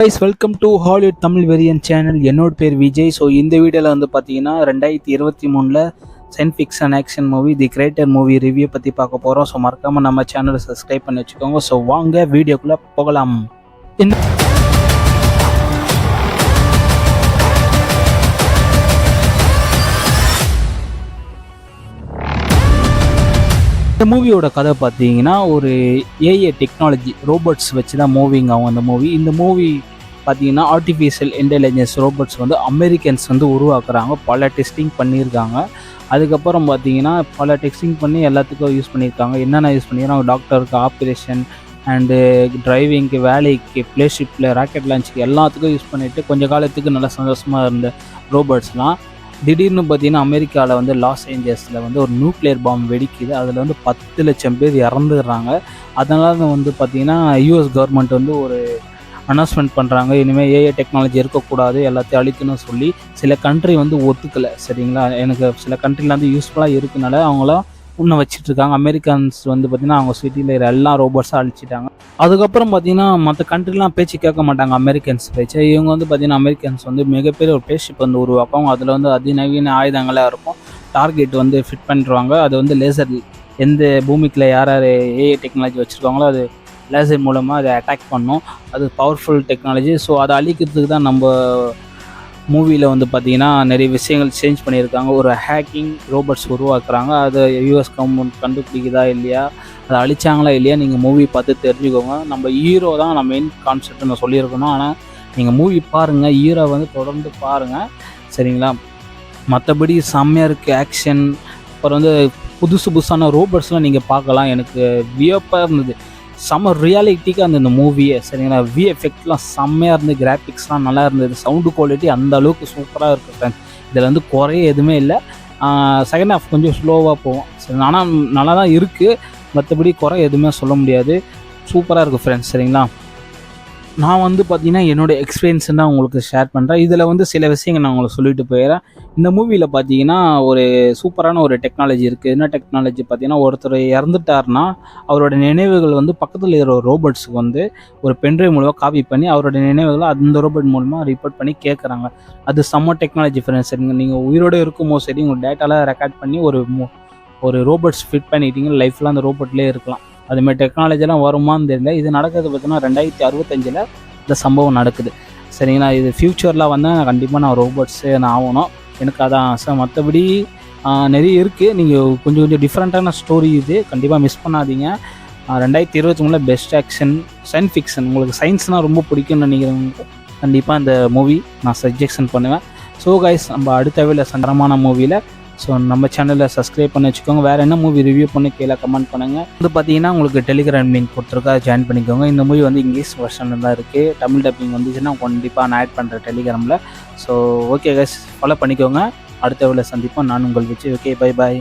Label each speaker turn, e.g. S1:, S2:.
S1: Guys welcome to Hollywood Tamil வெரியன் channel என்னோட பேர் Vijay. So இந்த வீடியோவில் வந்து பார்த்தீங்கன்னா ரெண்டாயிரத்தி இருபத்தி மூணில் science fiction action movie the greater movie review பற்றி பார்க்க போகிறோம் ஸோ மறக்காமல் நம்ம சேனலை சப்ஸ்கிரைப் பண்ணி வச்சுக்கோங்க. ஸோ வாங்க வீடியோக்குள்ளே போகலாம். இந்த இந்த மூவியோட கதை பார்த்தீங்கன்னா ஒரு ஏஏ டெக்னாலஜி ரோபோட்ஸ் வச்சு தான் மூவிங் ஆகும் அந்த மூவி இந்த மூவி பார்த்தீங்கன்னா ஆர்டிஃபிஷியல் இன்டெலிஜென்ஸ் ரோபோட்ஸ் வந்து அமெரிக்கன்ஸ் வந்து உருவாக்குறாங்க. பல டெஸ்டிங் பண்ணியிருக்காங்க. அதுக்கப்புறம் பார்த்தீங்கன்னா பல டெஸ்டிங் பண்ணி எல்லாத்துக்கும் யூஸ் பண்ணியிருக்காங்க. என்னென்ன யூஸ் பண்ணியிருக்காங்க டாக்டருக்கு ஆப்ரேஷன் அண்டு டிரைவிங்க்கு வேலைக்கு ப்ளேஷிப்பில் ராக்கெட் லான்ச்சுக்கு எல்லாத்துக்கும் யூஸ் பண்ணிவிட்டு கொஞ்சம் காலத்துக்கு நல்லா சந்தோஷமாக இருந்த ரோபோட்ஸ்லாம் திடீர்னு பார்த்தீங்கன்னா அமெரிக்காவில் வந்து லாஸ் ஏஞ்சல்ஸில் வந்து ஒரு நியூக்ளியர் பாம் வெடிக்குது. அதில் வந்து பத்து லட்சம் பேர் இறந்துடுறாங்க. அதனால வந்து பார்த்திங்கன்னா யூஎஸ் கவர்மெண்ட் வந்து ஒரு அனௌன்ஸ்மெண்ட் பண்ணுறாங்க இனிமேல் ஏஐ டெக்னாலஜி இருக்கக்கூடாது எல்லாத்தையும் அழிக்கணும்னு சொல்லி சில கண்ட்ரி வந்து ஒத்துக்கலை சரிங்களா? எனக்கு சில கண்ட்ரியில் வந்து யூஸ்ஃபுல்லாக இருக்கனால அவங்களாம் இன்னும் வச்சிட்ருக்காங்க. அமெரிக்கன்ஸ் வந்து பார்த்திங்கன்னா அவங்க சிட்டியில் இருக்கிற எல்லா ரோபோட்ஸாக அழிச்சிட்டாங்க. அதுக்கப்புறம் பார்த்திங்கன்னா மற்ற கண்ட்ரிலாம் பேச்சு கேட்க மாட்டாங்க அமெரிக்கன்ஸ் பேச்சு. இவங்க வந்து பார்த்திங்கன்னா அமெரிக்கன்ஸ் வந்து மிகப்பெரிய ஒரு பேஷிப் வந்து உருவாக்கும். அதில் வந்து அதிநவீன ஆயுதங்களாக இருக்கும். டார்கெட் வந்து ஃபிட் பண்ணிடுவாங்க அது வந்து லேசர் எந்த பூமிக்கில் யார் யார் ஏஐ டெக்னாலஜி வச்சுருக்காங்களோ அது லேசர் மூலமாக அதை அட்டாக் பண்ணும். அது பவர்ஃபுல் டெக்னாலஜி ஸோ அதை அழிக்கிறதுக்கு தான் நம்ம மூவியில் வந்து பார்த்திங்கன்னா நிறைய விஷயங்கள் சேஞ்ச் பண்ணியிருக்காங்க. ஒரு ஹேக்கிங் ரோபோட்ஸ் உருவாக்குறாங்க. அதை யூஎஸ் கவர்மெண்ட் கண்டுபிடிக்குதா இல்லையா? அதை அழிச்சாங்களா இல்லையா? நீங்கள் மூவி பார்த்து தெரிஞ்சுக்கோங்க. நம்ம ஹீரோ தான் நம்ம மெயின் கான்செப்ட் நான் சொல்லியிருக்கணும். ஆனால் நீங்கள் மூவி பாருங்கள் ஹீரோ வந்து தொடர்ந்து பாருங்கள் சரிங்களா? மற்றபடி செம்மையாக இருக்குது ஆக்ஷன் அப்புறம் வந்து புதுசு புதுசான ரோபோட்ஸ்லாம் நீங்கள் பார்க்கலாம். எனக்கு வியப்பாக இருந்தது. செம்ம ரியாலிட்டிக்காக இருந்தது இந்த மூவியே சரிங்களா? விஎஃபெக்ட்லாம் செம்மையாக இருந்து கிராஃபிக்ஸ்லாம் நல்லா இருந்தது. சவுண்டு குவாலிட்டி அந்த அளவுக்கு சூப்பராக இருக்குது ஃப்ரெண்ட்ஸ் இதில் வந்து குறைய எதுவுமே இல்லை. செகண்ட் ஹாஃப் கொஞ்சம் ஸ்லோவாக போகும். சரி ஆனால் நல்லா தான் இருக்குது மற்றபடி குறை எதுவுமே சொல்ல முடியாது. சூப்பராக இருக்குது ஃப்ரெண்ட்ஸ் சரிங்களா? நான் வந்து பார்த்தீங்கன்னா என்னோடய எக்ஸ்பீரியன்ஸ் தான் உங்களுக்கு ஷேர் பண்ணுறேன் இதில் வந்து சில விஷயங்கள் நான் உங்களுக்கு சொல்லிட்டு போயிடுறேன். இந்த மூவியில் பார்த்தீங்கன்னா ஒரு சூப்பரான ஒரு டெக்னாலஜி இருக்குது என்ன டெக்னாலஜி பார்த்தீங்கன்னா ஒருத்தர் இறந்துட்டாருன்னா அவரோட நினைவுகள் வந்து பக்கத்தில் இருக்கிற ஒரு ரோபோட்ஸுக்கு வந்து ஒரு பென்ட்ரைவ் மூலமாக காப்பி பண்ணி அவரோட நினைவுகளை அந்த ரோபோட் மூலமாக ரிப்போர்ட் பண்ணி கேட்குறாங்க அது செம்ம டெக்னாலஜி ஃப்ரெண்ட்ஸ் சரிங்க நீங்கள் உயிரோடு இருக்கும்போது சரி உங்கள் டேட்டாலாம் ரெக்கார்ட் பண்ணி ஒரு ஒரு ரோபோட்ஸ் ஃபிட் பண்ணிட்டீங்க லைஃப்பில் அந்த ரோபோட்லேயே இருக்கலாம். அதுமாதிரி டெக்னாலஜிலாம் வருமான்னு தெரியல. இது நடக்கிறது பார்த்தீங்கன்னா ரெண்டாயிரத்தி அறுபத்தஞ்சில் இந்த சம்பவம் நடக்குது. சரிங்களா? இது ஃப்யூச்சரில் வந்து கண்டிப்பாக நான் ரோபோட்ஸே நான் ஆகணும். எனக்கு அதான் ஆசை. மற்றபடி நிறைய இருக்குது நீங்கள் கொஞ்சம் கொஞ்சம் டிஃப்ரெண்ட்டான ஸ்டோரி இது. கண்டிப்பாக மிஸ் பண்ணாதீங்க. ரெண்டாயிரத்தி இருபத்தி மூணில் பெஸ்ட் ஆக்ஷன் சயின்ஸ் ஃபிக்ஷன் உங்களுக்கு சயின்ஸ்னால் ரொம்ப பிடிக்கும்னு நினைக்கிறவங்களுக்கு கண்டிப்பாக இந்த மூவி நான் சஜெக்ஷன் பண்ணுவேன். ஸோ கைஸ் நம்ம அடுத்த வேலை சந்தரமான மூவியில் ஸோ நம்ம சேனலில் சப்ஸ்கிரைப் பண்ணி வச்சுக்கோங்க. வேறு என்ன மூவி ரிவ்யூ பண்ணி கீழே கமெண்ட் பண்ணுங்கள் வந்து பார்த்தீங்கன்னா உங்களுக்கு டெலிகிராம் லிங்க் கொடுத்துருக்கா ஜாயின் பண்ணிக்கோங்க. இந்த மூவி வந்து இங்கிலீஷ் வெர்ஷனில் தான் இருக்குது தமிழ் டப்பிங் வந்துச்சுன்னா கண்டிப்பாக நான் ஆட் பண்ணுறேன் டெலிகிராமில் ஸோ ஓகே கைஸ் ஃபாலோ பண்ணிக்கோங்க. அடுத்த வேலை சந்திப்போம். நான் உங்கள் வச்சு ஓகே பை பாய்